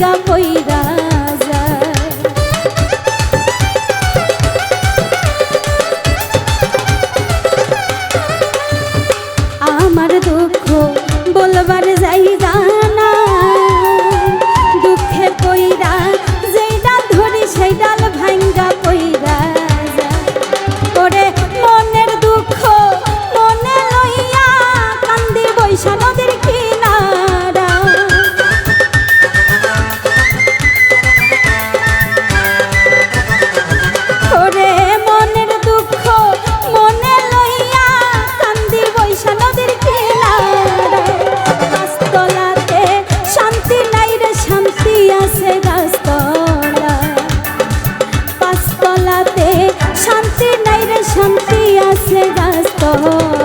ভাঙ্গা গাছতলা পাঁচতলাতে শান্তি নাই রে শান্তি আছে গাছতলা